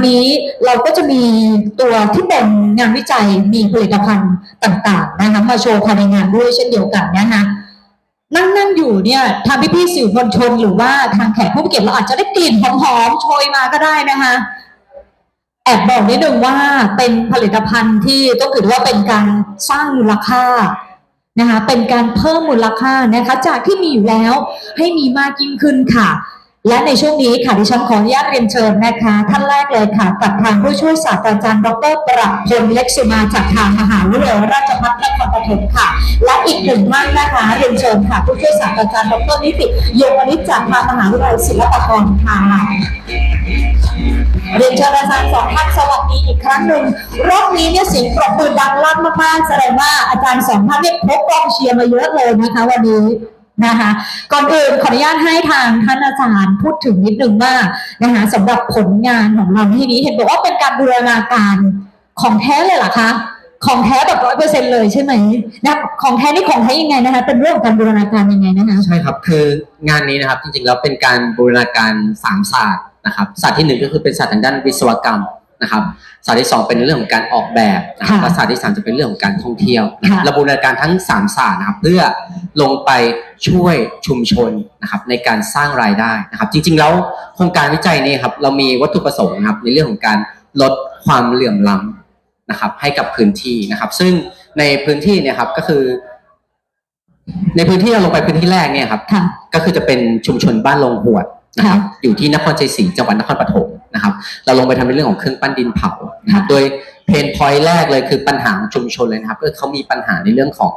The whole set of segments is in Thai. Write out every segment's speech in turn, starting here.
วันนี้เราก็จะมีตัวที่เป็นงานวิจัยมีผลิตภัณฑ์ต่างๆนะคะมาโชว์ภายในงานด้วยเช่นเดียวกันนะคะนั่งนั่งอยู่เนี่ยทางพี่ๆสื่อมวลชนหรือว่าทางแขกผู้เกียรติเราอาจจะได้กลิ่นหอมๆโชยมาก็ได้นะคะแอบบอกนิดนึงว่าเป็นผลิตภัณฑ์ที่ต้องถือว่าเป็นการสร้างมูลค่านะคะเป็นการเพิ่มมูลค่านะคะจากที่มีอยู่แล้วให้มีมากยิ่งขึ้นค่ะ และในช่วงนี้ค่ะดิฉันขออนุญาตเรียนเชิญนะคะ ท่านแรกเลยค่ะกับทางผู้ช่วยศาสตราจารย์ดรประพลเล็กสุมาจากทางมหาวิทยาลัยราชภัฏนครปฐมค่ะ และอีกหนึ่งท่านนะคะเรียนเชิญค่ะผู้ช่วยศาสตราจารย์ดรนิติโยมนิจจากทางมหาวิทยาลัยศิลปากรค่ะเรียนเชิญอาจารย์สองท่านสวัสดีอีกครั้งหนึ่งรอบนี้เนี่ยเสียงปรบมือดังลั่นมากๆแสดงว่าอาจารย์สองท่านเนี่ยพกกองเชียร์มาเยอะเลยนะคะวันนี้ นะคะก่อนอื่นขออนุญาตให้ทางท่านอาจารย์พูดถึงนิดนึงว่านะคะสำหรับผลงานของเราที่นี้เห็นบอกว่าเป็นการบูรณาการของแท้เลยเหรอคะของแท้แบบร้อยเปอร์เซ็นเลยใช่ไหมนะของแท้นี่ของแท้ยังไงนะคะเป็นเรื่องของการบูรณาการยังไงนะคะใช่ครับคืองานนี้นะครับจริงๆแล้วเป็นการบูรณาการสามศาสตร์นะครับศาสตร์ที่หนึ่งก็คือเป็นศาสตร์ทางด้านวิศวกรรม นะครับศาสตร์ที่สองเป็นเรื่องของการออกแบบนะครับค่ะและศาสตร์ที่สามจะเป็นเรื่องของการท่องเที่ยวนะครับค่ะ เราบูรณาการทั้งสามศาสตร์นะครับเพื่อลงไปช่วยชุมชนนะครับในการสร้างรายได้นะครับ จริงๆแล้วโครงการวิจัยนี้ครับเรามีวัตถุประสงค์นะครับในเรื่องของการลดความเหลื่อมล้ำนะครับ ให้กับพื้นที่นะครับ ซึ่งในพื้นที่เนี่ยครับก็คือ ในพื้นที่เราลงไปพื้นที่แรกเนี่ยครับ ค่ะ ก็คือจะเป็นชุมชนบ้านลงหวด นะครับค่ะอยู่ที่นครชัยศรีจังหวัดนครปฐมนะครับ เราลงไปทำในเรื่องของเครื่องปั้นดินเผานะครับค่ะโดยเพนพอยต์แรกเลยคือปัญหาของชุมชนเลยนะครับก็คือเขามีปัญหาในเรื่องของ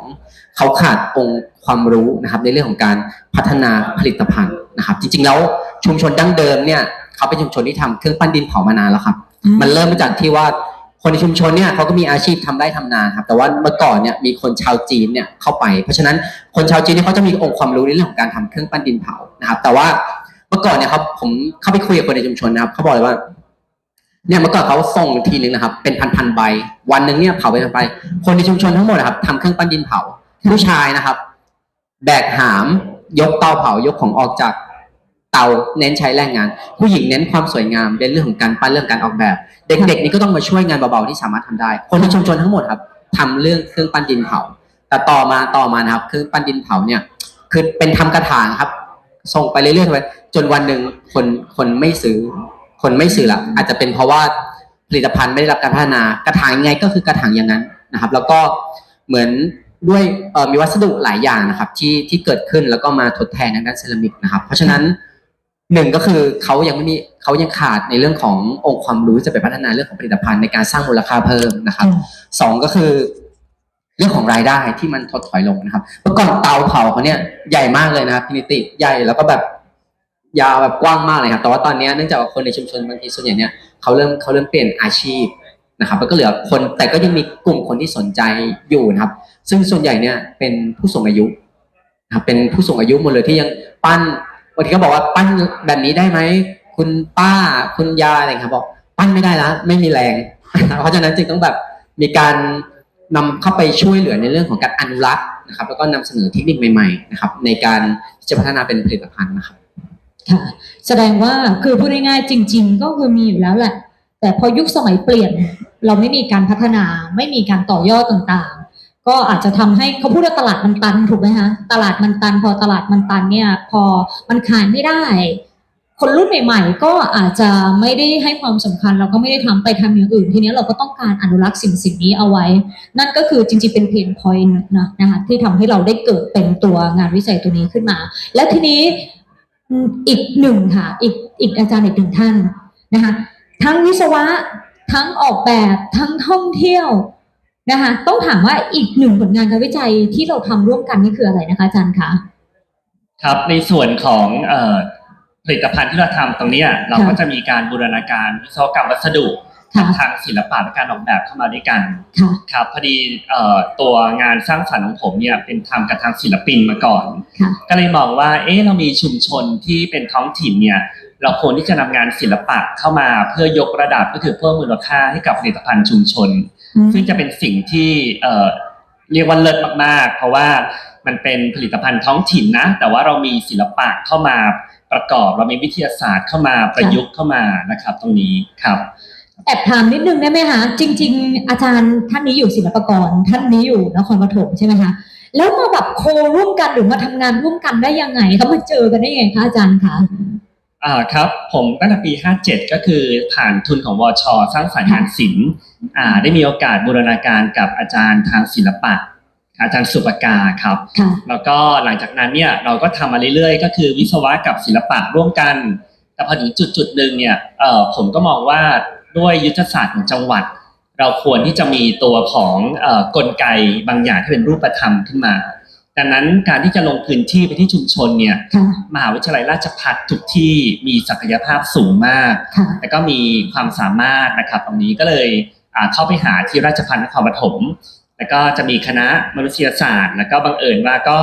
เขาขาดองค์ความรู้นะครับ ในเรื่องของการพัฒนาผลิตภัณฑ์นะครับ จริงๆแล้วชุมชนดั้งเดิมเนี่ยเขาเป็นชุมชนที่ทำเครื่องปั้นดินเผามานานแล้วครับ มันเริ่มมาจากที่ว่าคนในชุมชนเนี่ยเขาก็มีอาชีพทำไร่ทำนาครับ แต่ว่าเมื่อก่อนเนี่ยมีคนชาวจีนเนี่ยเข้าไป เพราะฉะนั้นคนชาวจีนเนี่ยเขาจะมีองค์ความรู้ในเรื่องของการทำเครื่องปั้นดินเผานะครับ แต่ว่าเมื่อก่อนเนี่ยครับผมเข้าไปคุยกับคนในชุมชนนะครับเขาบอกเลยว่าเนี่ยเมื่อก่อนเขาส่งทีนึงนะครับ เป็นพันๆใบ วันหนึ่งเนี่ยเผาไปพันใบคนในชุมชนทั้งหมดนะครับทำเครื่องปั้นดินเผาผู้ชายนะครับ แบกหาม ยกเตาเผายกของออกจากเตาเน้นใช้แรงงาน ผู้หญิงเน้นความสวยงามเน้นเรื่องของการปั้นเรื่องการออกแบบ เด็กๆนี่ก็ต้องมาช่วยงานเบาๆที่สามารถทำได้ คนในชุมชนทั้งหมดครับทำเรื่องเครื่องปั้นดินเผา แต่ต่อมาต่อมานะครับเครื่องปั้นดินเผาเนี่ย คือเป็นทำกระถางครับ ส่งไปเรื่อยๆไปจนวันหนึ่งคนคนไม่ซื้อ คนไม่ซื้อละอาจจะเป็นเพราะว่าผลิตภัณฑ์ไม่ได้รับการพัฒนากระถางยังไงก็คือกระถางอย่างนั้นนะครับ แล้วก็เหมือนด้วยเอ่อมีวัสดุหลายอย่างนะครับ ที่ที่เกิดขึ้นแล้วก็มาทดแทนทางด้านเซรามิกนะครับ เพราะฉะนั้นหนึ่งก็คือเขายังไม่มีเขายังขาดในเรื่องขององค์ความรู้จะไปพัฒนาเรื่องของผลิตภัณฑ์ในการสร้างมูลค่าเพิ่มนะครับสองก็คือ เรื่องของรายได้ที่มันถดถอยลงนะครับเมื่อก่อนเตาเผาเขาเนี่ยใหญ่มากเลยนะครับพินิติใหญ่แล้วก็แบบยาวแบบกว้างมากเลยครับแต่ว่าตอนนี้เนื่องจากว่าคนในชุมชนบางทีส่วนใหญ่เนี่ยเขาเริ่มเขาเริ่มเปลี่ยนอาชีพนะครับแล้วก็เหลือคนแต่ก็ยังมีกลุ่มคนที่สนใจอยู่นะครับ ซึ่งส่วนใหญ่เนี่ยเป็นผู้สูงอายุนะครับเป็นผู้สูงอายุหมดเลยที่ยังปั้นบางทีก็บอกว่าปั้นแบบนี้ได้ไหมคุณป้าคุณยายอะไรครับบอกปั้นไม่ได้แล้วไม่มีแรง เพราะฉะนั้นจึงต้องแบบมีการ นำเข้าไปช่วยเหลือในเรื่องของการอนุรักษ์นะครับ แล้วก็นำเสนอเทคนิคใหม่ๆนะครับ ในการที่จะพัฒนาเป็นผลิตภัณฑ์นะครับ ค่ะ แสดงว่าคือพูดง่ายๆจริง ๆ ก็คือมีอยู่แล้วแหละ แต่พอยุคสมัยเปลี่ยน เราไม่มีการพัฒนาไม่มีการต่อยอดต่างๆ ก็อาจจะทำให้เขาพูดว่าตลาดมันตันถูกไหมคะตลาดมันตัน พอตลาดมันตันเนี่ย พอมันขายไม่ได้ คนรุ่นใหม่ ๆ ก็อาจจะไม่ได้ให้ความสำคัญ เราก็ไม่ได้ทำไปทำอย่างอื่น ทีนี้เราก็ต้องการอนุรักษ์สิ่งสิ่งนี้เอาไว้ นั่นก็คือจริงๆเป็นเพนพอยต์นะนะคะที่ทำให้เราได้เกิดเป็นตัวงานวิจัยตัวนี้ขึ้นมา แล้วทีนี้อีกหนึ่งค่ะ อีกอีกอาจารย์อีกหนึ่งท่านนะคะทั้งวิศวะทั้งออกแบบทั้งท่องเที่ยวนะคะต้องถามว่าอีกหนึ่งผลงานการวิจัยที่เราทำร่วมกันนี่คืออะไรนะคะอาจารย์คะครับในส่วนของเอ่อ ผลิตภัณฑ์ที่เราทำตรงเนี้ยเราก็จะมีการบูรณาการวิศวกรรมวัสดุค่ะทางศิลปะและการออกแบบเข้ามาด้วยกันค่ะครับพอดีเอ่อตัวงานสร้างสรรค์ของผมเนี่ยเป็นทำกับทางศิลปินมาก่อนค่ะก็เลยมองว่าเอ๊ะเรามีชุมชนที่เป็นท้องถิ่นเนี่ยเราควรที่จะนำงานศิลปะเข้ามาเพื่อยกระดับก็คือเพิ่มมูลค่าให้กับผลิตภัณฑ์ชุมชนอืมซึ่งจะเป็นสิ่งที่เอ่อเรียกว่าเลิศมากๆ เพราะว่ามันเป็นผลิตภัณฑ์ท้องถิ่นนะ แต่ว่าเรามีศิลปะเข้ามา ประกอบเรามีวิทยาศาสตร์เข้ามาประยุกต์เข้ามานะครับ ตรงนี้ครับแอบถามนิดนึงได้ไหมคะจริง ๆ อาจารย์ท่านนี้อยู่ศิลปากรท่านนี้อยู่นครปฐมใช่ไหมคะแล้วมาแบบโคร่วมกันหรือมาทำงานร่วมกันได้ยังไงเขามาเจอกันได้ยังไงคะอาจารย์คะอ่าครับผมตั้งแต่ปี 57 ก็คือผ่านทุนของวชสร้างสรรค์งานศิลป์อ่าได้มีโอกาสบูรณาการกับอาจารย์ทางศิลปะ อาจารย์สุปกาครับค่ะแล้วก็หลังจากนั้นเนี่ยเราก็ทำมาเรื่อยๆ ก็คือวิศวะกับศิลปะร่วมกัน แต่พอถึงจุดจุดๆหนึ่งเนี่ยเอ่อผมก็มองว่าด้วยยุทธศาสตร์ของจังหวัด เราควรที่จะมีตัวของเอ่อกลไกบางอย่างที่เป็นรูปธรรมขึ้นมาดังนั้นการที่จะลงพื้นที่ไปที่ชุมชนเนี่ยค่ะมหาวิทยาลัยราชภัฏทุกที่มีศักยภาพสูงมากค่ะแล้วก็มีความสามารถนะครับตรงนี้ก็เลยอ่าเข้าไปหาที่ราชภัฏนครปฐม แล้วก็จะมีคณะมนุษยศาสตร์ แล้วก็บังเอิญว่าก็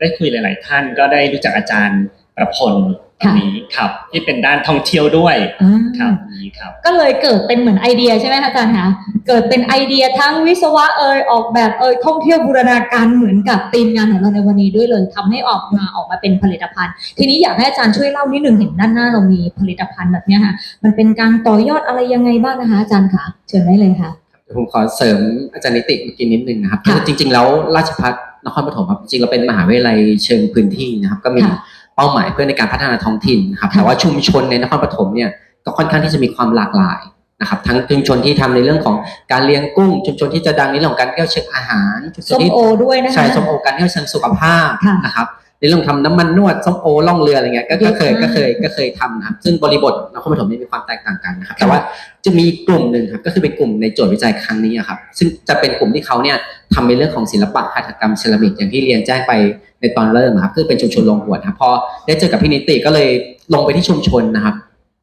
ได้คุยหลาย ๆ ท่านก็ได้รู้จักอาจารย์ประพลตรงนี้ครับ ที่เป็นด้านท่องเที่ยวด้วยอ่าครับนี้ครับ ก็เลยเกิดเป็นเหมือนไอเดียใช่ไหมคะอาจารย์คะเกิดเป็นไอเดียทั้งวิศวะเอยออกแบบเอยท่องเที่ยวบูรณาการเหมือนกับธีมงานของเราในวันนี้ด้วยเลยทำให้ออกมาออกมาเป็นผลิตภัณฑ์ ทีนี้อยากให้อาจารย์ช่วยเล่านิดหนึ่งเห็นด้านหน้าเรามีผลิตภัณฑ์แบบเนี้ยค่ะมันเป็นการต่อยอดอะไรยังไงบ้างนะคะอาจารย์คะเชิญได้เลยค่ะเดี๋ยว ผมขอเสริมอาจารย์นิติเมื่อกี้นิดนึงนะครับค่ะคือจริง ๆ แล้วราชภัฏนครปฐมครับจริงๆเราเป็นมหาวิทยาลัยเชิงพื้นที่นะครับ ก็มีค่ะเป้าหมายเพื่อในการพัฒนาท้องถิ่นนะครับค่ะแต่ว่าชุมชนในนครปฐมเนี่ยก็ค่อนข้างที่จะมีความหลากหลายนะครับ ทั้งชุมชนที่ทำในเรื่องของการเลี้ยงกุ้ง ชุมชนที่จะดังในเรื่องของการเที่ยวเชิงอาหารชุมชนส้มที่โอด้วยนะคะใช่ส้มโอการเที่ยวเชิงสุขภาพค่ะนะครับ ในเรื่องทำน้ำมันนวดส้มโอล่องเรืออะไรเงี้ยก็ก็เคยเยอะมากก็เคยก็เคยทำนะครับซึ่งบริบทนครปฐมนี่มีความแตกต่างกันนะครับแต่ว่าจะมีกลุ่มหนึ่งครับก็คือเป็นกลุ่มในโจทย์วิจัยครั้งนี้อะครับซึ่งจะเป็นกลุ่มที่เขาเนี่ยทำในเรื่องของศิลปะหัตถกรรมเซรามิกอย่างที่เรียนแจ้งไปในตอนเริ่มอะครับคือเป็นชุมชนลงหัวนะครับพอได้เจอกับพี่นิติก็เลยลงไปที่ชุมชนนะครับ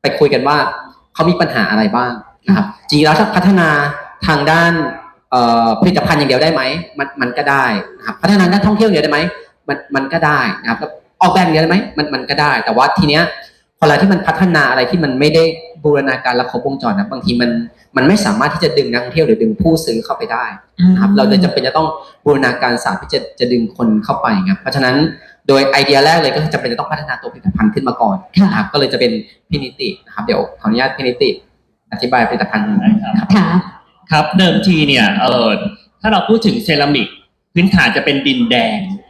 ไปคุยกันว่าเขามีปัญหาอะไรบ้างนะครับจริงๆแล้วถ้าพัฒนาทางด้านเอ่อผลิตภัณฑ์อย่างเดียวได้ไหมมันมันก็ได้นะครับพัฒนาด้านท่องเที่ยวอย่างเดียวได้ไหม มันมันก็ได้นะครับแล้วออกแบบอย่างเดียวได้ไหมมันมันก็ได้ แต่ว่าทีเนี้ยพอเราที่มันพัฒนาอะไรที่มันไม่ได้บูรณาการและครบวงจรนะบางทีมันมันไม่สามารถที่จะดึงนักท่องเที่ยวหรือดึงผู้ซื้อเข้าไปได้นะครับเราเลยจำเป็นจะต้องบูรณาการศาสตร์ที่จะจะดึงคนเข้าไปครับเพราะฉะนั้นโดยไอเดียแรกเลยก็คือจำเป็นจะต้องพัฒนาตัวผลิตภัณฑ์ขึ้นมาก่อนค่ะนะครับก็เลยจะเป็นพินิตินะครับเดี๋ยวขออนุญาตพินิติ อธิบายผลิตภัณฑ์ได้ครับค่ะครับเดิมทีเนี่ยเออถ้าเราพูดถึงเซรามิกพื้นฐานจะเป็นดินแดงนะ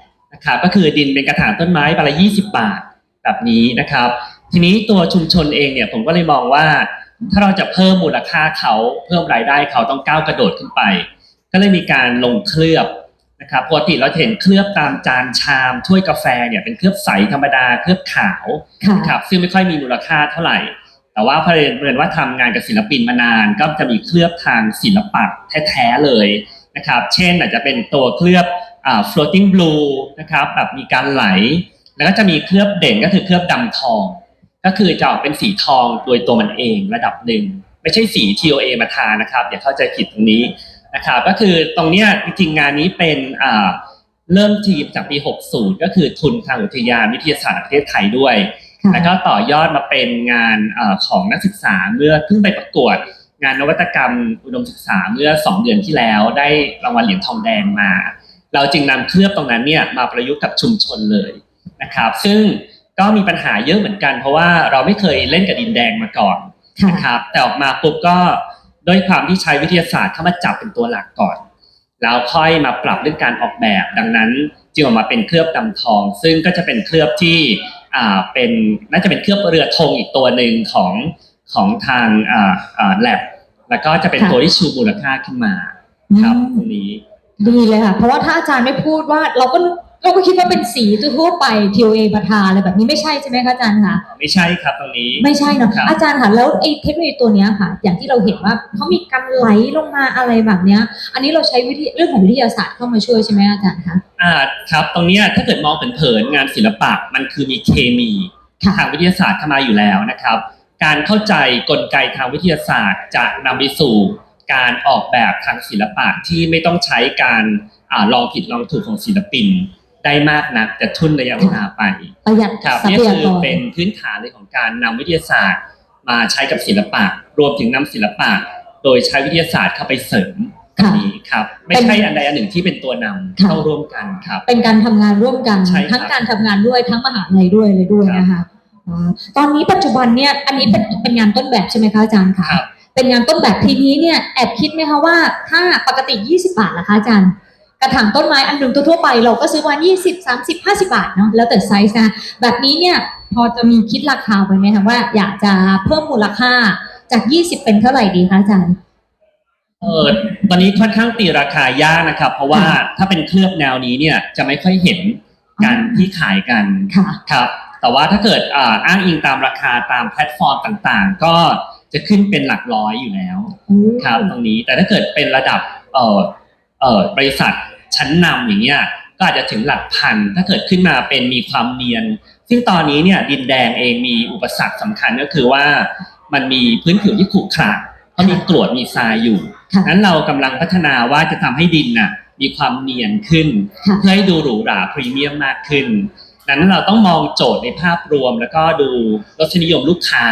ครับก็คือดินเป็นกระถางต้นไม้ใบละ20บาทแบบนี้นะครับ ทีนี้ตัวชุมชนเองเนี่ยผมก็เลยมองว่า ถ้าเราจะเพิ่มมูลค่าเขาเพิ่มรายได้เขาต้องก้าวกระโดดขึ้นไป ก็เลยมีการลงเคลือบนะครับปกติเราจะเห็นเคลือบตามจานชามถ้วยกาแฟเนี่ยเป็นเคลือบใสธรรมดาเคลือบขาวค่ะนะครับซึ่งไม่ค่อยมีมูลค่าเท่าไหร่ แต่ว่าพอเรียนว่าทำงานกับศิลปินมานาน ก็จะมีเคลือบทางศิลปะแท้ๆเลยนะครับ เช่นอาจจะเป็นตัวเคลือบอ่า floating blue นะครับแบบมีการไหล แล้วก็จะมีเคลือบเด่นก็คือเคลือบดำทอง ก็คือจะออกเป็นสีทองโดยตัวมันเองระดับหนึ่ง ไม่ใช่สี TOA มาทานะครับอย่าเข้าใจผิดตรงนี้นะครับก็คือตรงเนี้ยจริงๆงานนี้เป็นอ่าเริ่มทีมจากปี 60 ก็คือทุนทางอุทยานวิทยาศาสตร์แห่งประเทศไทยด้วยค่ะแล้วก็ต่อยอดมาเป็นงานเออของนักศึกษาเมื่อเพิ่งไปประกวดงานนวัตกรรมอุดมศึกษาเมื่อ 2 เดือนที่แล้วได้รางวัลเหรียญทองแดงมา เราจึงนำเคลือบตรงนั้นเนี่ยมาประยุกต์กับชุมชนเลยนะครับ ซึ่งก็มีปัญหาเยอะเหมือนกัน เพราะว่าเราไม่เคยเล่นกับดินแดงมาก่อนค่ะนะครับแต่ออกมาปุ๊บก็ด้วยความที่ใช้วิทยาศาสตร์เข้ามาจับเป็นตัวหลักก่อน แล้วค่อยมาปรับเรื่องการออกแบบ ดังนั้นจึงออกมาเป็นเคลือบดำทอง ซึ่งก็จะเป็นเคลือบที่อ่าเป็นน่าจะเป็นเคลือบเรือธงอีกตัวหนึ่งของของทางอ่าอ่าแลบแล้วก็จะเป็นค่ะตัวที่ชูมูลค่าขึ้นมาครับตรงนี้ ดีเลยค่ะ เพราะว่าถ้าอาจารย์ไม่พูดว่าเราก็เราก็คิดว่าเป็นสีทั่วๆไป TOA มาทาอะไรแบบนี้ไม่ใช่ใช่ไหมคะอาจารย์คะไม่ใช่ครับตรงนี้ ไม่ใช่เนาะครับอาจารย์ค่ะแล้วไอ้เทคโนโลยีตัวเนี้ยค่ะ อย่างที่เราเห็นว่าเขามีการไหลลงมาอะไรแบบเนี้ย อันนี้เราใช้วิธีเรื่องของวิทยาศาสตร์เข้ามาช่วยใช่ไหมอาจารย์คะอ่าครับ ตรงเนี้ยถ้าเกิดมองเผินๆงานศิลปะมันคือมีเคมีค่ะทางวิทยาศาสตร์เข้ามาอยู่แล้วนะครับ การเข้าใจกลไกทางวิทยาศาสตร์จะนำไปสู่ การออกแบบทางศิลปะที่ไม่ต้องใช้การอาลองผิดลองถูกของศิลปินได้มากนักจะทุนระยะเวลาไปประหยัดครับทรันี่พยาคืกอรเป็นพื้นฐานเลยของการนำวิทยาศาสตร์ มาใช้กับศิลปะ รวมถึงนำศิลปะ โดยใช้วิทยาศาสตร์เข้าไปเสริมค่ะนี้ครับ ไม่ใช่อันใดอันหนึ่งที่เป็นตัวนำค่ะต้องร่วมกันครับ เป็นการทำงานร่วมกันใช่ครับทั้งการทำงานด้วยทั้งมหาลัยด้วยเลยด้วยนะคะอ่าตอนนี้ปัจจุบันเนี่ยอันนี้เป็นเป็นงานต้นแบบใช่ไหมคะอาจารย์คะครับ เป็นงานต้นแบบทีนี้เนี่ยแอบคิดไหมคะว่าถ้าปกติ 20 บาทนะคะอาจารย์ กระถางต้นไม้อันหนึ่งทั่วๆไป เราก็ซื้อวัน20 30 50 บาทเนาะแล้วแต่ไซส์นะแบบนี้เนี่ยพอจะมีคิดราคาไปไหมคะว่าอยากจะเพิ่มมูลค่าจาก 20 เป็นเท่าไหร่ดีคะอาจารย์เออตอนนี้ค่อนข้างตีราคายากนะครับ เพราะว่าถ้าเป็นเคลือบแนวนี้เนี่ยจะไม่ค่อยเห็นกันที่ขายกันค่ะครับ แต่ว่าถ้าเกิดอ่าอ้างอิงตามราคาตามแพลตฟอร์มต่างๆ ก็ จะขึ้นเป็นหลักร้อยอยู่แล้วครับตรงนี้แต่ถ้าเกิดเป็นระดับเอ่อเอ่อบริษัทชั้นนำอย่างเงี้ยก็อาจจะถึงหลักพัน ถ้าเกิดขึ้นมาเป็นมีความเนียน ซึ่งตอนนี้เนี่ยดินแดงเองมีอุปสรรคสำคัญก็คือว่ามันมีพื้นผิวที่ขรุขระเพราะมีกรวดมีทรายอยู่ค่ะนั้นเรากำลังพัฒนาว่าจะทำให้ดินน่ะมีความเนียนขึ้นค่ะเพื่อให้ดูหรูหราพรีเมียมมากขึ้นนั้นเราต้องมองโจทย์ในภาพรวม แล้วก็ดูรสนิยมลูกค้า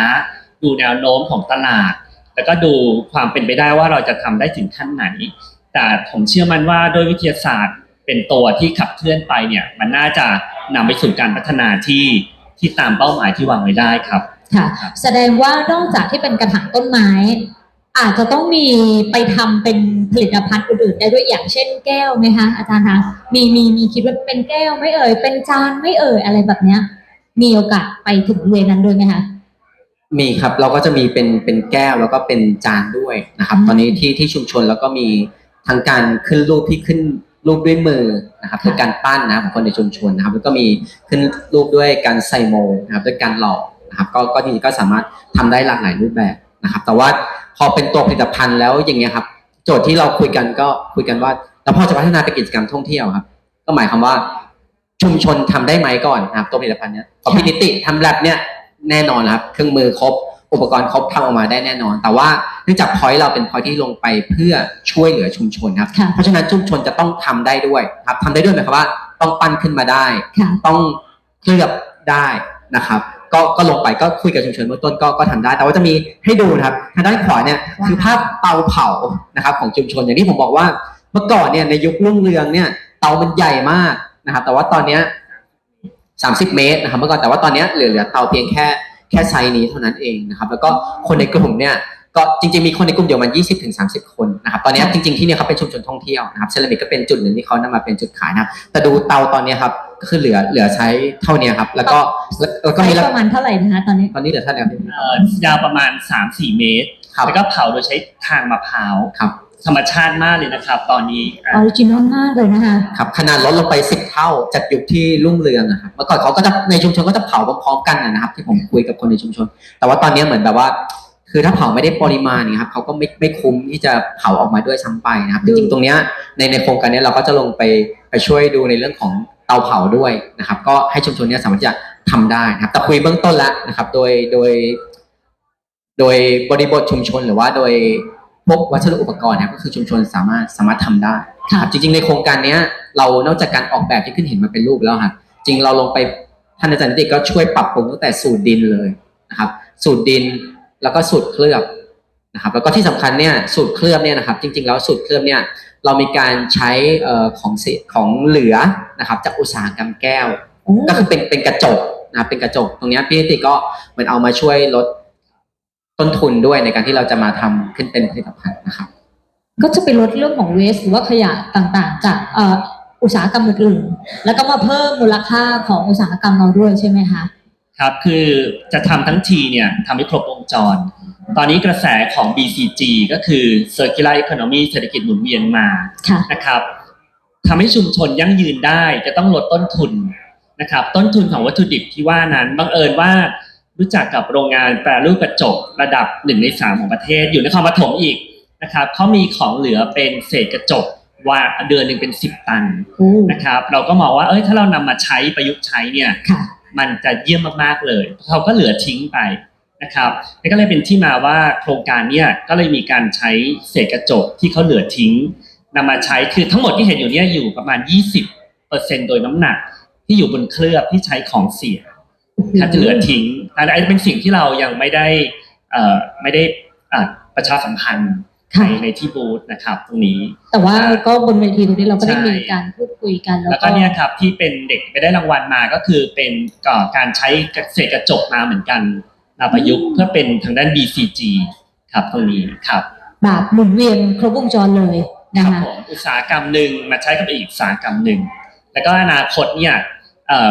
ดูแนวโน้มของตลาด แล้วก็ดูความเป็นไปได้ว่าเราจะทำได้ถึงขั้นไหน แต่ผมเชื่อมั่นว่าโดวยวิทยาศาสตร์เป็นตัวที่ขับเคลื่อนไปเนี่ย มันน่าจะนำไปสู่การพัฒนาที่ที่ตามเป้าหมายที่วางไว้ได้ครับค่ะ แสดงว่านอกจากที่เป็นกระถางต้นไม้ อาจจะต้องมีไปทำเป็นผลิตภัณฑ์อื่นๆได้ด้วยอย่างเช่นแก้วไหมคะอาจารย์คะมีมีมีคิดว่าเป็นแก้วไม่เอ่ยเป็นจานไม่เอ่ยอะไรแบบเนี้ยมีโอกาสไปถึงเวนั้นด้วยไหมคะ มีครับเราก็จะมีเป็นเป็นแก้วแล้วก็เป็นจานด้วยนะครับอืมตอนนี้ที่ที่ชุมชนแล้วก็มีทั้งการขึ้นรูปที่ขึ้นรูปด้วยมือนะครับค่ะด้วยการปั้นนะครับของคนในชุมชนนะครับ แล้วก็มีขึ้นรูปด้วยการใส่โมนะครับด้วยการหล่อนะครับ ก็ก็จริงๆก็สามารถทำได้หลากหลายรูปแบบนะครับ แต่ว่าพอเป็นตัวผลิตภัณฑ์แล้วอย่างเงี้ยครับ โจทย์ที่เราคุยกันก็คุยกันว่าแล้วพอจะพัฒนาเป็นกิจกรรมท่องเที่ยวครับ ก็หมายความว่าชุมชนทำได้ไหมก่อนนะครับตัวผลิตภัณฑ์เนี้ยพอพินิติทำแลบเนี่ย แน่นอนนะครับ เครื่องมือครบ อุปกรณ์ครบทำออกมาได้แน่นอน แต่ว่าเนื่องจากพอยต์เราเป็นพอยต์ที่ลงไปเพื่อช่วยเหลือชุมชนครับ ค่ะ เพราะฉะนั้นชุมชนจะต้องทำได้ด้วยครับทำได้ด้วยหมายความว่า ต้องปั้นขึ้นมาได้ ค่ะ ต้องเคลือบได้นะครับ ก็ก็ลงไปก็คุยกับชุมชนเบื้องต้นก็ก็ทำได้แต่ว่าจะมีให้ดูนะครับทางด้านขวาเนี่ยคือภาพเตาเผานะครับของชุมชนอย่างที่ผมบอกว่าเมื่อก่อนเนี่ยในยุครุ่งเรืองเนี่ยเตามันใหญ่มากนะครับ แต่ว่าตอนเนี้ย 30 เมตรนะครับเมื่อก่อนแต่ว่าตอนเนี้ยเหลือเหลือเตาเพียงแค่แค่ไซส์นี้เท่านั้นเองนะครับแล้วก็คนในกลุ่มเนี่ยก็จริงๆมีคนในกลุ่มเดียวมัน20ถึง30 คนนะครับตอนนี้จริงๆที่เนี่ยเขาเป็นชุมชนท่องเที่ยวนะครับเซรามิกก็เป็นจุดหนึ่งที่เขานำมาเป็นจุดขายนะครับแต่ดูเตาตอนเนี้ยครับก็คือเหลือเหลือใช้เท่าเนี้ยครับแล้วก็แล้วแล้วก็ไซมีส์ราประมาณเท่าไหร่นะคะตอนนี้ตอนนี้เหลือเท่าไหร่ครับเอ่อยาวประมาณ 3-4 เมตรครับแล้วก็เผาโดยใช้ทางมะพร้าวครับ ธรรมชาติมากเลยนะครับ ตอนนี้ออะอริจินอลมากเลยนะคะ ครับขนาดลดลงไป10เท่าจากยุคที่รุ่งเรืองนะครับเมื่อก่อนเขาก็จะในชุมชนก็จะเผาพร้อมๆกันนะครับ ที่ผมคุยกับคนในชุมชน แต่ว่าตอนนี้เหมือนแบบว่า คือถ้าเผาไม่ได้ปริมาณเนี่ยครับเขาก็ไม่ไม่คุ้มที่จะเผาออกมาด้วยซ้ำไปนะครับจริงๆตรงเนี้ยในในโครงการเนี้ยเราก็จะลงไปไปช่วยดูในเรื่องของเตาเผาด้วยนะครับ ก็ให้ชุมชนเนี้ยสามารถที่จะทำได้นะครับแต่คุยเบื้องต้นแล้วนะครับ โดยโดย โดยบริบทชุมชนหรือว่าโดย พวกวัสดุอุปกรณ์นะครับก็คือชุมชนสามารถสามารถทำได้ค่ะครับจริง ๆ ในโครงการเนี้ย เรานอกจากการออกแบบที่ขึ้นเห็นมาเป็นรูปแล้วครับจริงเราลงไปท่านอาจารย์นิติก็ช่วยปรับปรุงตั้งแต่สูตรดินเลยนะครับ สูตรดินแล้วก็สูตรเคลือบนะครับ แล้วก็ที่สำคัญเนี่ยสูตรเคลือบเนี่ยนะครับ จริง ๆ แล้วสูตรเคลือบเนี่ยเรามีการใช้เอ่อของเศษของเหลือนะครับ จากอุตสาหกรรมแก้วโอ้ก็คือเป็นเป็นกระจกนะครับเป็นกระจก ตรงเนี้ยพี่นิติก็เหมือนเอามาช่วยลด ต้นทุนด้วยในการที่เราจะมาทำขึ้นเป็นผลิตภัณฑ์นะครับ ก็จะไปลดเรื่องของเวสหรือว่าขยะต่างๆ จากเอ่ออุตสาหกรรมอื่นๆแล้วก็มาเพิ่มมูลค่าของอุตสาหกรรมเราด้วยใช่ไหมคะครับคือจะทำทั้งทีเนี่ยทำให้ครบวงจร ตอนนี้กระแสของ BCG ก็คือ Circular Economy เศรษฐกิจหมุนเวียนมาค่ะนะครับทำให้ชุมชนยั่งยืนได้จะต้องลดต้นทุนนะครับ ต้นทุนของวัตถุดิบที่ว่านั้นบังเอิญว่า รู้จักกับโรงงานแปรรูปกระจกระดับหนึ่งในสามของประเทศ อยู่นครปฐมอีกนะครับเขามีของเหลือเป็นเศษกระจกว่าเดือนหนึ่งเป็นสิบตันโอ้นะครับ เราก็มองว่าเอ้ยถ้าเรานำมาใช้ประยุกต์ใช้เนี่ยค่ะมันจะเยี่ยมมากๆเลยเขาก็เหลือทิ้งไปนะครับนี่ก็เลยเป็นที่มาว่าโครงการเนี่ยก็เลยมีการใช้เศษกระจกที่เขาเหลือทิ้งนำมาใช้คือทั้งหมดที่เห็นอยู่เนี่ยอยู่ประมาณ 20เปอร์เซ็นโดยน้ำหนักที่อยู่บนเคลือบที่ใช้ของเสีย ถ้าจะเหลือทิ้งอันนี้เป็นสิ่งที่เรายังไม่ได้เอ่อไม่ได้อ่าประชาสัมพันธ์ในค่ะในที่บูธนะครับตรงนี้ แต่ว่าก็บนเวทีตรงนี้เราก็ได้ใช่มีการพูดคุยกัน แล้วแล้วก็ก็เนี่ยครับที่เป็นเด็กไปได้รางวัลมาก็คือเป็นก่อการใช้เศษกระจกมาเหมือนกันมาประยุกต์เพื่อเป็นทางด้าน BCG ครับตรงนี้ครับแบบหมุนเวียนครบวงจรเลยนะครับคะผมอุตสาหกรรมหนึ่งมาใช้กับอีกอุตสาหกรรมหนึ่งแล้วก็อนาคตเนี่ยเอ่อ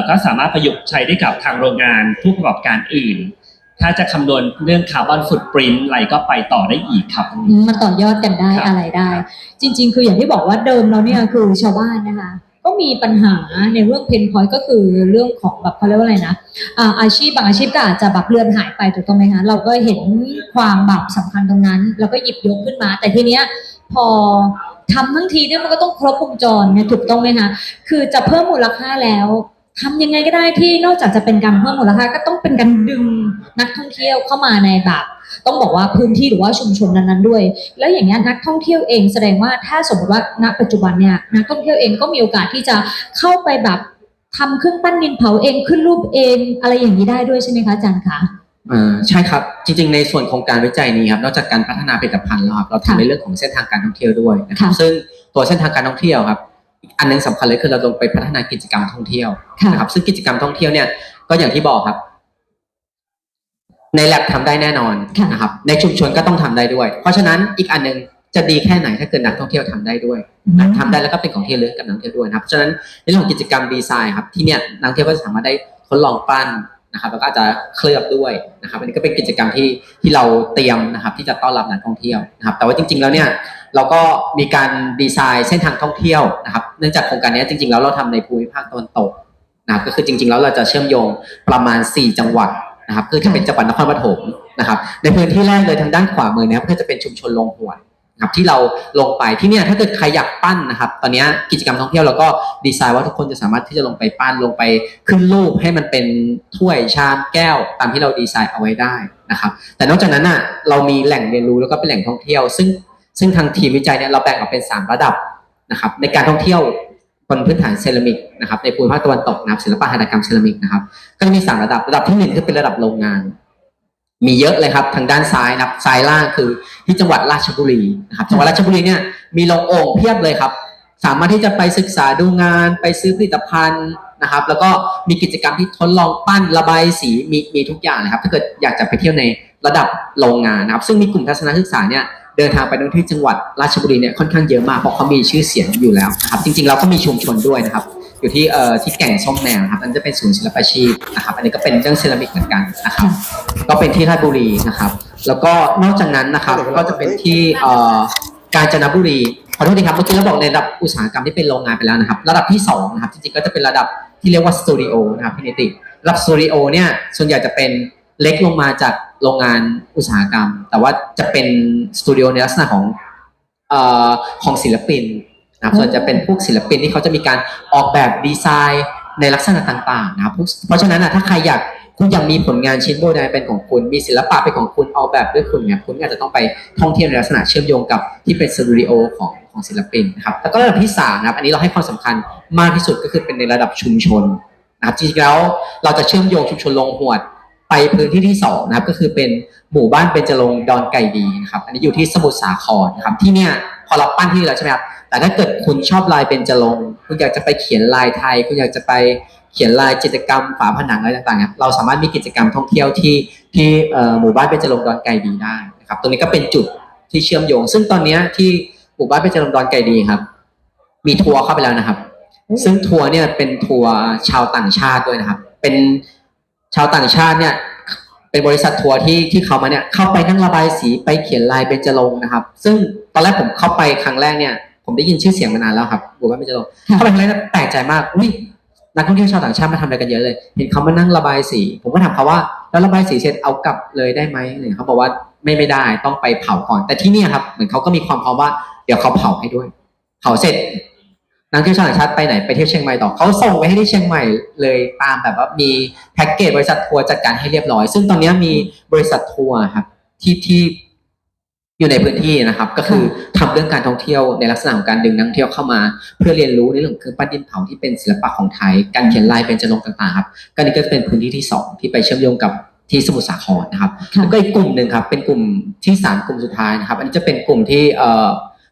ก็สามารถประยุกต์ใช้ได้กับทางโรงงานผู้ประกอบการอื่น ถ้าจะคำนวณเรื่องคาร์บอนฟุตปรินต์อะไรก็ไปต่อได้อีกครับตรงอืนี้มมันต่อยอดกันได้ครับอะไรได้ จริง ๆ คืออย่างที่บอกว่าเดิมเราเนี่ยคือชาวบ้านนะคะก็มีปัญหาในเรื่องเพนพอยต์ก็คือเรื่องของแบบเขาเรียกว่าอะไรนะอ่าอาชีพบางอาชีพก็อาจจะแบบเลือนหายไปถูกต้องไหมคะเราก็เห็นความแบบสำคัญตรงนั้น แล้วก็หยิบยกขึ้นมา แต่ทีเนี้ยพอทำทั้งทีเนี่ยมันก็ต้องครบวงจรเนี่ยถูกต้องไหมคะคือจะเพิ่มมูลค่าแล้ว ทำยังไงก็ได้ที่นอกจากจะเป็นการเพิ่มมูลค่าก็ต้องเป็นการดึงนักท่องเที่ยวเข้ามาในแบบต้องบอกว่าพื้นที่หรือว่าชุมชนนั้นๆด้วย แล้วอย่างนี้ยนักท่องเที่ยวเองแสดงว่าถ้าสมมติว่าณปัจจุบันเนี่ยนักท่องเที่ยวเองก็มีโอกาสที่จะเข้าไปแบบทำเครื่องปั้นดินเผาเองขึ้นรูปเองอะไรอย่างนี้ได้ด้วยใช่ไหมคะอาจารย์คะอ่าใช่ครับจริง ๆ ในส่วนโครงการวิจัยนี้ครับนอกจากการพัฒนาผลิตภัณฑ์แล้วครับเราค่ะทำในเรื่องของเส้นทางการท่องเที่ยวด้วยนะครับค่ะซึ่งตัวเส้นทางการท่องเที่ยวครับ อีกอันหนึงสำคัญเลยคือเราลงไปพัฒนากิจกรรมท่องเที่ยวค่ะนะครับ ซึ่งกิจกรรมท่องเที่ยวเนี่ยก็อย่างที่บอกครับ ในแลบทำได้แน่นอนค่ะนะครับ ในชุมชนก็ต้องทำได้ด้วย เพราะฉะนั้นอีกอันหนึงจะดีแค่ไหนถ้าเกิดนักท่องเที่ยวทำได้ด้วยนะทำได้แล้วก็เป็นของที่ระลึกกับนักท่องเที่ยวด้วยนะครับเพราะฉะนั้นในเรื่องของกิจกรรมดีไซน์ครับ ที่เนี่ยนักท่องเที่ยวก็จะสามารถได้ทดลองปั้น นะครับแล้วก็อาจจะเคลือบด้วยนะครับอันนี้ก็เป็นกิจกรรมที่ที่เราเตรียมนะครับที่จะต้อนรับนักท่องเที่ยวนะครับแต่ว่าจริง ๆแล้วเนี่ยเราก็มีการดีไซน์เส้นทางท่องเที่ยวนะครับเนื่องจากโครงการนี้จริงๆแล้วเราทำในภูมิภาคตะวันตกนะครับก็คือจริง ๆ แล้วเราจะเชื่อมโยงประมาณ 4 จังหวัดนะครับคือจะเป็นจังหวัดนครปฐมนะครับในพื้นที่แรกเลยทางด้านขวามือนะครับก็จะเป็นชุมชนลงหวน นะครับที่เราลงไปที่เนี่ยถ้าเกิดใครอยากปั้นนะครับ ตอนเนี้ยกิจกรรมท่องเที่ยวเราก็ดีไซน์ว่าทุกคนจะสามารถที่จะลงไปปั้นลงไปขึ้นรูปให้มันเป็นถ้วยชามแก้ว ตามที่เราดีไซน์เอาไว้ได้นะครับ แต่นอกจากนั้นอะเรามีแหล่งเรียนรู้แล้วก็เป็นแหล่งท่องเที่ยว ซึ่งซึ่งทางทีมวิจัยเนี่ยเราแบ่งออกเป็น 3 ระดับนะครับ ในการท่องเที่ยวบนพื้นฐานเซรามิกนะครับในภูมิภาคตะวันตกนะครับศิลปะหัตถกรรมเซรามิกนะครับก็จะมีสามระดับระดับที่หนึ่งคือเป็นระดับโรงงาน มีเยอะเลยครับทางด้านซ้ายนะครับซ้ายล่างคือที่จังหวัดราชบุรีนะครับจังหวัดราชบุรีเนี่ยมีโรงโอ่งเพียบเลยครับ สามารถที่จะไปศึกษาดูงานไปซื้อผลิตภัณฑ์นะครับ แล้วก็มีกิจกรรมที่ทดลองปั้นระบายสีมีมีทุกอย่างนะครับ ถ้าเกิดอยากจะไปเที่ยวในระดับโรงงานนะครับ ซึ่งมีกลุ่มทัศนศึกษาเนี่ย เดินทางไปที่จังหวัดราชบุรีเนี่ยค่อนข้างเยอะมากเพราะเขามีชื่อเสียงอยู่แล้วนะครับจริงๆเราก็มีชุมชนด้วยนะครับ อยู่ที่เอ่อที่แก่งส้มแนวนะครับอันจะเป็นศูนย์ศิลปาชีพนะครับอันนี้ก็เป็นเรื่องเซรามิกเหมือนกันนะครับก็เป็นที่ราชบุรีนะครับ แล้วก็นอกจากนั้นนะครับก็จะเป็นที่เอ่อกาญจนบุรีขอโทษทีครับเมื่อกี้เราบอกในระดับอุตสาหกรรมที่เป็นโรงงานไปแล้วนะครับ ระดับที่สองนะครับจริงๆก็จะเป็นระดับที่เรียกว่าสตูดิโอนะครับพี่นิติระดับสตูดิโอเนี่ยส่วนใหญ่จะเป็น เล็กลงมาจากโรงงานอุตสาหกรรม แต่ว่าจะเป็นสตูดิโอในลักษณะของเอ่อของศิลปินนะครับส่วนจะเป็นพวกศิลปินที่เขาจะมีการออกแบบดีไซน์ในลักษณะต่างๆนะครับเพราะฉะนั้นนะถ้าใครอยากคุณอยากมีผลงานชิ้นโบราณเป็นของคุณมีศิลปะเป็นของคุณออกแบบด้วยคุณเนี่ยคุณก็อาจจะต้องไปท่องเที่ยวในลักษณะเชื่อมโยงกับที่เป็นสตูดิโอของของศิลปินนะครับแล้วก็ระดับที่สามนะครับอันนี้เราให้ความสำคัญมากที่สุดก็คือเป็นในระดับชุมชนนะครับจริงๆแล้วเราจะเชื่อมโยงชุมชนลงหวด ไปพื้นที่ที่สองนะครับก็คือเป็นหมู่บ้านเบญจรงดอนไก่ดีนะครับ อันนี้อยู่ที่สมุทรสาครนะครับที่เนี่ยพอเราปั้นที่แล้วใช่ไหมครับแต่ถ้าเกิดคุณชอบลายเบญจรงคุณอยากจะไปเขียนลายไทย คุณอยากจะไปเขียนลายจิตรกรรมฝาผนังอะไรต่างๆครับเราสามารถมีกิจกรรมท่องเที่ยวที่ที่หมู่บ้านเบญจรงดอนไก่ดีได้นะครับตรงนี้ก็เป็นจุดที่เชื่อมโยง ซึ่งตอนนี้ที่หมู่บ้านเบญจรงดอนไก่ดีครับ มีทัวร์เข้าไปแล้วนะครับ ซึ่งทัวร์เนี่ยเป็นทัวร์ชาวต่างชาติด้วยนะครับ เป็น ชาวต่างชาติเนี่ยเป็นบริษัททัวร์ที่ที่เขามาเนี่ยเข้าไปนั่งระบายสีไปเขียนลายเบญจรงค์นะครับ ซึ่งตอนแรกผมเข้าไปครั้งแรกเนี่ยผมได้ยินชื่อเสียงมานานแล้วครับหมู่บ้านเบญจรงค์ค่ะเข้าไปครั้งแรกแปลกใจมากอุ้ยนักท่องเที่ยวชาวต่างชาติมาทำอะไรกันเยอะเลย เห็นเขามานั่งระบายสี ผมก็ถามเขาว่าแล้วระบายสีเสร็จเอากลับเลยได้ไหมเนี่ยเขาบอกว่าไม่ไม่ได้ต้องไปเผาก่อน แต่ที่เนี่ยครับเหมือนเขาก็มีความพร้อมว่าเดี๋ยวเขาเผาให้ด้วย เผาเสร็จ นักท่องเที่ยวชาวต่างชาติไปไหนไปเที่ยวเชียงใหม่ต่อเขาส่งไปให้ที่เชียงใหม่เลยตามแบบว่ามีแพ็กเกจบริษัททัวร์จัดการให้เรียบร้อย ซึ่งตอนนี้มีบริษัททัวร์ครับที่ที่อยู่ในพื้นที่นะครับ ก็คือทำเรื่องการท่องเที่ยวในลักษณะของการดึงนักท่องเที่ยวเข้ามา เพื่อเรียนรู้ในเรื่องของเครื่องปั้นดินเผาที่เป็นศิลปะของไทย การเขียนลายเป็นจรงค์ต่างๆครับก็นี่ก็จะเป็นพื้นที่ที่สองที่ไปเชื่อมโยงกับที่สมุทรสาครนะครับค่ะแล้วก็อีกกลุ่มหนึ่งครับเป็นกลุ่มที่สามกลุ่มสุดท้ายนะครับ อันนี้จะเป็นกลุ่มที่เอ่อ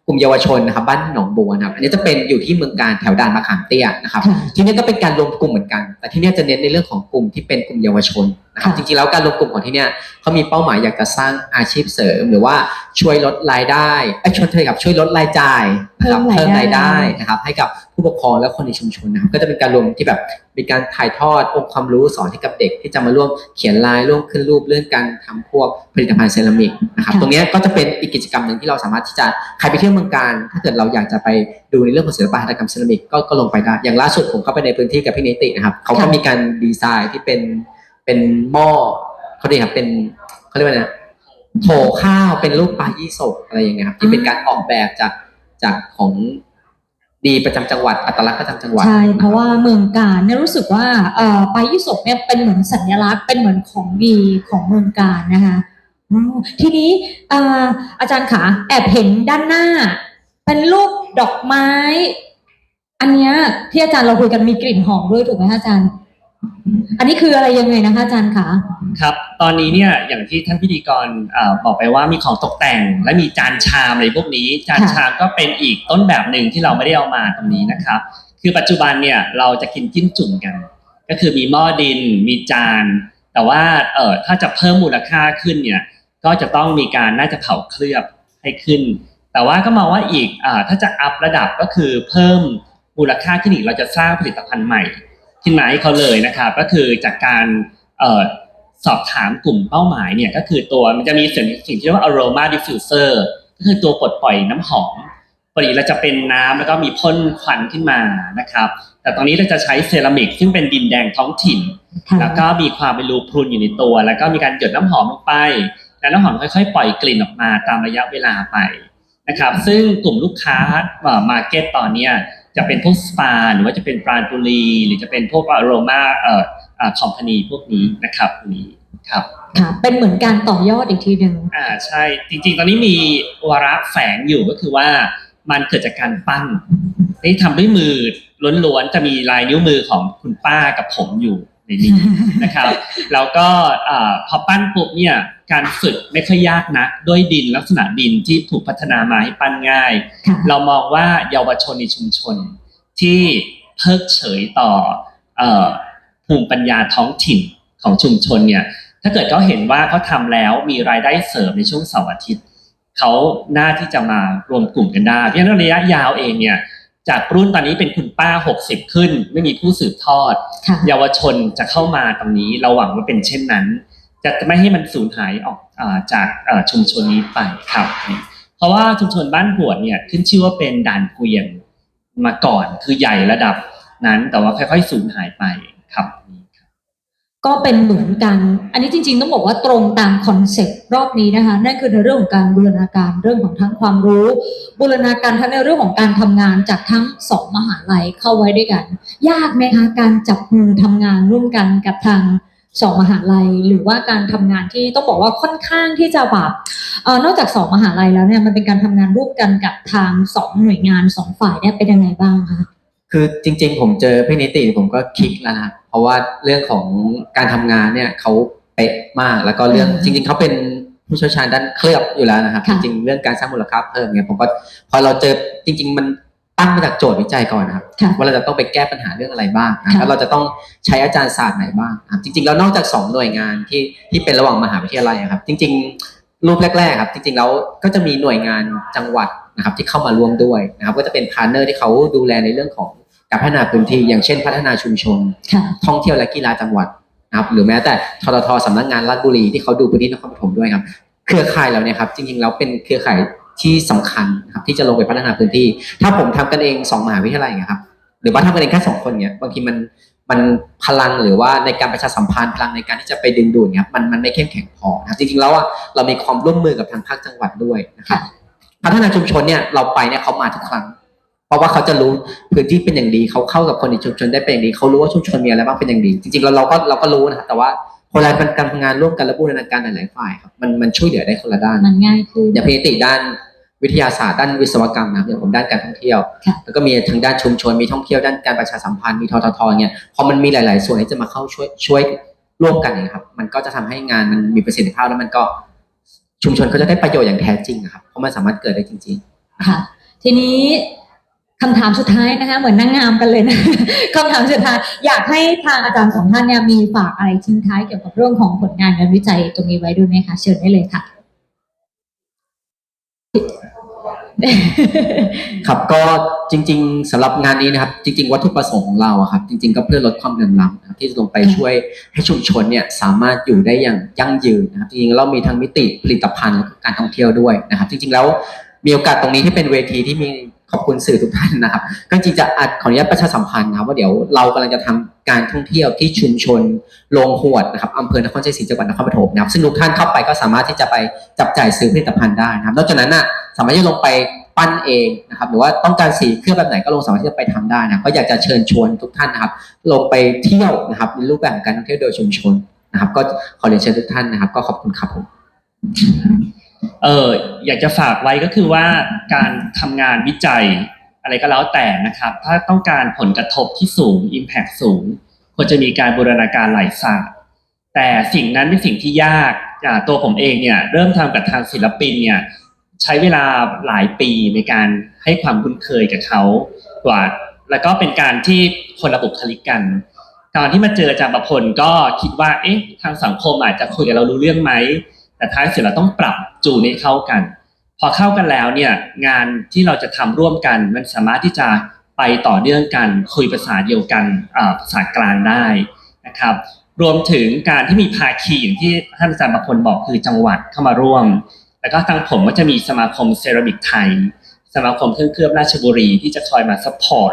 กลุ่มเยาวชนนะครับบ้านหนองบัวนะครับอันนี้จะเป็นอยู่ที่เมืองการแถวด่านมะขามเตี้ยนะครับ ค่ะที่นี่ก็เป็นการรวมกลุ่มเหมือนกัน แต่ที่เนี่ยจะเน้นในเรื่องของกลุ่มที่เป็นกลุ่มเยาวชนนะครับค่ะจริงๆแล้วการรวมกลุ่มของที่เนี่ยเขามีเป้าหมายอยากจะสร้างอาชีพเสริม หรือว่าช่วยลดรายได้ไอ้ยชวนเธอกับช่วยลดรายจ่ายนะครับเพิ่มรายได้รายได้ นะครับให้กับผู้ ปกครองและคนในชุมชนนะครับก็จะเป็นการรวมที่แบบมีการถ่ายทอดองค์ความรู้สอนให้กับเด็ก ที่จะมาร่วมเขียนลายร่วมขึ้นรูปเรื่องการทำพวกผลิตภัณฑ์เซรามิกนะครับค่ะตรงเนี้ยก็จะเป็นอีกกิจกรรมหนึ่งที่เราสามารถที่จะใครไปเที่ยวเมืองการ ถ้าเกิดเราอยากจะไปดูในเรื่องของศิลปะหัตถกรรมเซรามิกก็ก็ลงไปได้อย่างล่าสุดผมเข้าไปในพื้นที่กับพี่นิตินะครับเขาก็ค่ะมีการดีไซน์ที่เป็นเป็นหม้อเขาเรียกครับเป็นเขาเรียกว่าไงนะโถข้าวเป็นรูปปลายี่สกอะไรอย่างเงี้ยครับที่เป็นการออกแบบจากจากของ ดีประจำจังหวัดอัตลักษณ์ประจำจังหวัดใช่เพราะว่าเมืองการเนี่ยรู้สึกว่าเอ่อไปยี่สกเนี่ยเป็นเหมือนสัญลักษณ์เป็นเหมือนของดีของเมืองการนะคะอืมทีนี้เอ่ออาจารย์ขาแอบเห็นด้านหน้า เป็นรูปดอกไม้ อันเนี้ยที่อาจารย์เราคุยกันมีกลิ่นหอมด้วยถูกไหมคะอาจารย์ อันนี้คืออะไรยังไงนะคะอาจารย์ขาครับ ตอนนี้เนี่ยอย่างที่ท่านพิธีกรอบอกไปว่ามีของตกแต่ง และมีจานชามอะไรพวกนี้ จานชามก็เป็นอีกต้นแบบหนึ่งที่เราไม่ได้เอามาตรงนี้นะครับ คือปัจจุบันเนี่ยเราจะกินจิ้มจุ่มกัน ก็คือมีหม้อดิน มีจาน แต่ว่าเออถ้าจะเพิ่มมูลค่าขึ้นเนี่ยก็จะต้องมีการน่าจะเผาเคลือบให้ขึ้น แต่ว่าก็มองว่าอีกอถ้าจะอัพระดับก็คือเพิ่มมูลค่าขึ้นอีกเราจะสร้างผลิตภัณฑ์ใหม่ ขึ้นมาให้เขาเลยนะครับ ก็คือจากการเอ่อสอบถามกลุ่มเป้าหมายเนี่ยก็คือตัวมันจะมีสิ่งสิ่งที่เรียกว่า aroma diffuser ก็คือตัวปลดปล่อยน้ำหอมปกติเราจะเป็นน้ำแล้วก็มีพ่นควันขึ้นมานะครับ แต่ตอนนี้เราจะใช้เซรามิกซึ่งเป็นดินแดงท้องถิ่นค่ะแล้วก็มีความเป็นรูพรุนอยู่ในตัว แล้วก็มีการหยดน้ำหอมลงไป แล้วน้ำหอมค่อย ๆ ปล่อยกลิ่นออกมาตามระยะเวลาไปนะครับ ซึ่งกลุ่มลูกค้ามาเก็ตตอนเนี้ย จะเป็นพวกสปาหรือว่าจะเป็นปราณบุรี หรือจะเป็นพวกอโรมาเอ่อคอมพานีพวกนี้นะครับนี้ครับค่ะเป็นเหมือนการต่อยอดอีกทีหนึ่งอ่าใช่จริงๆ ตอนนี้มีวาระแฝงอยู่ก็คือว่ามันเกิดจากการปั้นที่ทำด้วยมือล้วนๆจะมีลายนิ้วมือของคุณป้ากับผมอยู่ ในนี้นะครับแล้วก็อ่าพอปั้นปุ๊บเนี่ยการฝึกไม่ค่อยยากนักด้วยดินลักษณะดินที่ถูกพัฒนามาให้ปั้นง่ายค่ะเรามองว่าเยาวชนในชุมชน ที่เพิกเฉยต่อเอ่อภูมิปัญญาท้องถิ่นของชุมชนเนี่ยถ้าเกิดเขาเห็นว่าเขาทำแล้วมีรายได้เสริมในช่วงเสาร์อาทิตย์เขาน่าที่จะมารวมกลุ่มกันได้เพราะฉะนั้นระยะยาวเองเนี่ย จากรุ่นตอนนี้เป็นคุณป้า 60 ขึ้น ไม่มีผู้สืบทอดค่ะเยาวชนจะเข้ามาตรงนี้เราหวังว่าเป็นเช่นนั้น จะไม่ให้มันสูญหายออกอาจากเอ่อชุมชนนี้ไปครับ เพราะว่าชุมชนบ้านหวดเนี่ยขึ้นชื่อว่าเป็นด่านเกวียนมาก่อนคือใหญ่ระดับนั้นแต่ว่าค่อยๆสูญหายไปครับ ก็เป็นเหมือนกัน อันนี้จริง ๆ ต้องบอกว่าตรงตามคอนเซ็ปต์รอบนี้นะคะ นั่นคือในเรื่องของการบูรณาการเรื่องของทั้งความรู้ บูรณาการทั้งในเรื่องของการทำงานจากทั้งสองมหาลัยเข้าไว้ด้วยกัน ยากไหมคะการจับมือทำงานร่วมกันกับทางสองมหาลัยหรือว่าการทำงานที่ต้องบอกว่าค่อนข้างที่จะแบบอนอกจากสองมหาลัยแล้วเนี่ยมันเป็นการทำงานร่วมกันกับทางสองหน่วยงานสองฝ่ายเนี่ยเป็นยังไงบ้างคะคือจริง ๆ ผมเจอพี่นิติผมก็คลิกแล้วนะ รับเพราะว่าเรื่องของการทำงานเนี่ยเขาเป๊ะมาก แล้วก็เรื่องอืมจริง ๆเขาเป็นผู้เชี่ยวชาญด้านเคลือบอยู่แล้วนะครับจค่ะริงๆเรื่องการสร้างมูลค่าเพิ่มเนี่ยผมก็พอเราเจอจริง ๆ มันตั้งมาจากโจทย์วิจัยก่อนนะครับค่ะว่าเราจะต้องไปแก้ปัญหาเรื่องอะไรบ้างนะค่ะแล้วเราจะต้องใช้อาจารย์ศาสตร์ไหนบ้างนะครับจริง ๆ แล้วนอกจากสองหน่วยงานที่ที่เป็นระหว่างมหาวิทยาลัยอะครับ จริง ๆ รูปแรกๆครับ จริง ๆ แล้วก็จะมีหน่วยงานจังหวัดนะครับที่เข้ามาร่วมด้วยนะครับ ก็จะเป็นพาร์ทเนอร์ที่เขาดูแลในเรื่องของ การพัฒนาพื้นที่อย่างเช่น พัฒนาชุมชนค่ะท่องเที่ยวและกีฬาจังหวัดนะครับหรือแม้แต่ทททสำนักงานราชบุรีที่เขาดูพื้นที่นครปฐมด้วยครับ เครือข่ายเราเนี่ยครับจริงๆแล้วเป็นเครือข่ายที่สำคัญนะครับที่จะลงไปพัฒนาพื้นที่ ถ้าผมทำกันเองสองมหาวิทยาลัยเนะครับหรือว่าทำกันเองแค่สองคนเนี่ยบางทีมันมันพลังหรือว่าในการประชาสัมพันธ์พลังในการที่จะไปดึงดูดเนี่ยครับมันมันไม่เข้มแข็งพอนะครับจริงๆแล้วอะเรามีความร่วมมือกับทางภาคจังหวัดด้วยนะครับพัฒนาชุมชนเนี่ยเราไปเนี่ยเขามาทุกครั้ง เพราะว่าเขาจะรู้พื้นที่เป็นอย่างดีเขาเข้ากับคนในชุมชนได้เป็นอย่างดีเขารู้ว่าชุมชนมีอะไรบ้างเป็นอย่างดี จริงๆเราเราก็เราก็รู้นะครับแต่ว่าพอเราเป็นการทำงานร่วมกันและบูรณาการหลายๆฝ่ายครับมันมันช่วยเหลือได้คนละด้านมันง่ายขึ้นอย่างพี่นิติด้านวิทยาศาสตร์ด้านวิศวกรรมนะครับอย่างผมด้านการท่องเที่ยวค่ะแล้วก็มีทางด้านชุมชนมีท่องเที่ยวด้านการประชาสัมพันธ์มีทททเนี่ยพอมันมีหลาย ๆ ส่วนที่จะมาเข้าช่วยช่วยร่วมกันเนะครับ มันก็จะทำให้งานมันมีประสิทธิภาพแล้วมันก็ชุมชนก็จะได้ประโยชน์อย่างแท้จริงอะครับเพราะมันสามารถเกิดได้จริง ๆ ค่ะ ทีนี้ คำถามสุดท้ายนะคะ เหมือนนางงามกันเลยนะคำถามสุดท้ายอยากให้ทางอาจารย์สองท่านเนี่ยมีฝากอะไรทิ้งท้ายเกี่ยวกับเรื่องของผลงานงานวิจัยตรงนี้ไว้ด้วยไหมคะเชิญได้เลยค่ะ ครับก็จริง ๆสำหรับงานนี้นะครับ จริง ๆ วัตถุประสงค์ของเราอะครับ จริง ๆ ก็เพื่อลดความเหลื่อมล้ำนะครับที่จะลงไปช่วยให้ชุมชนเนี่ยสามารถอยู่ได้อย่างยั่งยืนนะครับจริงๆเรามีทั้งมิติผลิตภัณฑ์และก็การท่องเที่ยวด้วยนะครับ จริง ๆ แล้วมีโอกาสตรงนี้ที่เป็นเวทีที่มี ขอบคุณสื่อทุกท่านนะครับ ก็จริงจะอัดขออนุญาตประชาสัมพันธ์นะครับว่าเดี๋ยวเรากำลังจะทำการท่องเที่ยวที่ชุมชนโรงหวดนะครับอำเภอนครชัยศรีจังหวัดนครปฐมนะครับซึ่งทุกท่านเข้าไปก็สามารถที่จะไปจับจ่ายซื้อผลิตภัณฑ์ได้นะครับ นอกจากนั้นน่ะสามารถที่จะลงไปปั้นเองนะครับหรือว่าต้องการสีเคลือบแบบไหนก็ลงสามารถที่จะไปทำได้นะครับก็อยากจะเชิญชวนทุกท่านนะครับ ลงไปเที่ยวนะครับในรูปแบบของการท่องเที่ยวโดยชุมชนนะครับ ก็ขอเรียนเชิญทุกท่านนะครับ ก็ขอบคุณครับผม เอออยากจะฝากไว้ก็คือว่าการทำงานวิจัยอะไรก็แล้วแต่นะครับ ถ้าต้องการผลกระทบที่สูง Impact สูงควรจะมีการบูรณาการหลายศาสตร์แต่สิ่งนั้นเป็นสิ่งที่ยากอ่าตัวผมเองเนี่ยเริ่มทำกับทางศิลปินเนี่ยใช้เวลาหลายปีในการให้ความคุ้นเคยกับเขากว่า แล้วก็เป็นการที่คนระบุคลิกกันการที่มาเจออาจารย์ประพลก็คิดว่าเอ๊ะทางสังคมอาจจะคุยกับเรารู้เรื่องไหม แต่ท้ายสุดเราต้องปรับจูนให้เข้ากัน พอเข้ากันแล้วเนี่ยงานที่เราจะทำร่วมกัน มันสามารถที่จะไปต่อเนื่องกัน คุยภาษาเดียวกันภาษากลางได้นะครับ รวมถึงการที่มีภาคีอย่างที่ท่านอาจารย์ประพลบอกคือจังหวัดเข้ามาร่วม แล้วก็ทางผมก็จะมีสมาคมเซรามิกไทย สมาคมเครื่องเคลือบราชบุรีที่จะคอยมาซัพพอร์ต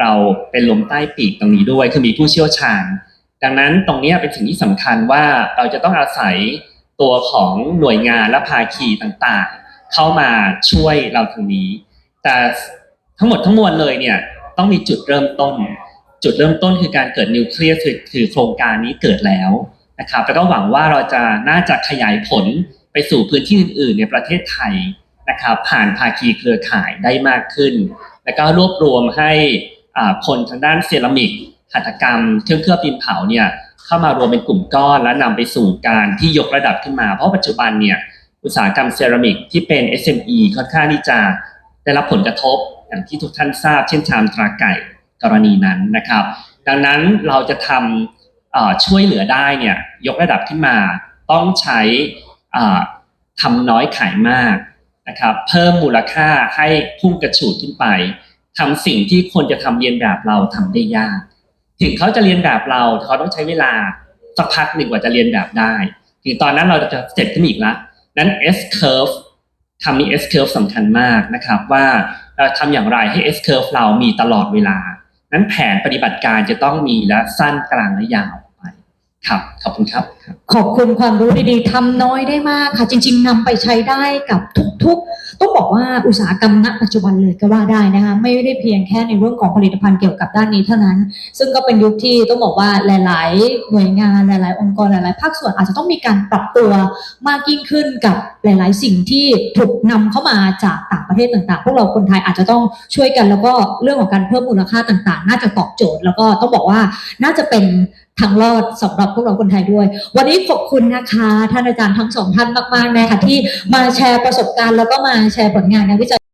เราเป็นลมใต้ปีกตรงนี้ด้วยคือมีผู้เชี่ยวชาญ ดังนั้นตรงนี้เป็นสิ่งที่สำคัญว่าเราจะต้องอาศัย ตัวของหน่วยงานและภาคีต่างๆ เข้ามาช่วยเราทางนี้ แต่ทั้งหมดทั้งมวลเลยเนี่ยต้องมีจุดเริ่มต้น จุดเริ่มต้นคือการเกิดนิวเคลียสคือคือโครงการนี้เกิดแล้วนะครับแล้วก็หวังว่าเราจะน่าจะขยายผลไปสู่พื้นที่อื่น ๆ ในประเทศไทยนะครับผ่านภาคีเครือข่ายได้มากขึ้น แล้วก็รวบรวมให้อ่าคนทางด้านเซรามิกหัตถกรรม เครื่องเคลือบดินเผาเนี่ย เข้ามารวมเป็นกลุ่มก้อนและนำไปสู่การที่ยกระดับขึ้นมา เพราะปัจจุบันเนี่ยอุตสาหกรรมเซรามิกที่เป็น SME ค่อนข้างที่จะได้รับผลกระทบอย่างที่ทุกท่านทราบเช่นชามตราไก่กรณีนั้นนะครับ ดังนั้นเราจะทำช่วยเหลือได้เนี่ยยกระดับขึ้นมา ต้องใช้ทำน้อยขายมากนะครับ เพิ่มมูลค่าให้พุ่งกระฉูดขึ้นไปทำสิ่งที่คนจะทำเรียนแบบเราทำได้ยาก ถึงเขาจะเรียนแบบเราเขาต้องใช้เวลาสักพักหนึ่งกว่าจะเรียนแบบได้ ถึงตอนนั้นเราจะเสร็จขึ้นอีกแล้วนั้น S curve คำนี้ S curve สำคัญมากนะครับว่าเราทำอย่างไรให้ S curve เรามีตลอดเวลา นั้นแผนปฏิบัติการจะต้องมีและสั้นกลางและยาว ครับขอบคุณครับ ขอบคุณความรู้ดีๆทำน้อยได้มากค่ะ จริง ๆนำไปใช้ได้กับทุกๆ ต้องบอกว่าอุตสาหกรรมณปัจจุบันเลยก็ว่าได้นะคะไม่ได้เพียงแค่ในเรื่องของผลิตภัณฑ์เกี่ยวกับด้านนี้เท่านั้น ซึ่งก็เป็นยุคที่ต้องบอกว่าหลาย ๆ หน่วยงานหลาย ๆ องค์กรหลาย ๆ ภาคส่วนอาจจะต้องมีการปรับตัวมากยิ่งขึ้นกับหลาย ๆ สิ่งที่ถูกนำเข้ามาจากต่างประเทศต่าง ๆ พวกเราคนไทยอาจจะต้องช่วยกันแล้วก็เรื่องของการเพิ่มมูลค่าต่าง ๆ น่าจะตอบโจทย์ แล้วก็ต้องบอกว่าน่าจะเป็น ทางรอดสำหรับพวกเราคนไทยด้วย วันนี้ขอบคุณนะคะ ท่านอาจารย์ทั้งสองท่านมากๆนะคะที่มาแชร์ประสบการณ์แล้วก็มาแชร์ผลงานงานวิจัย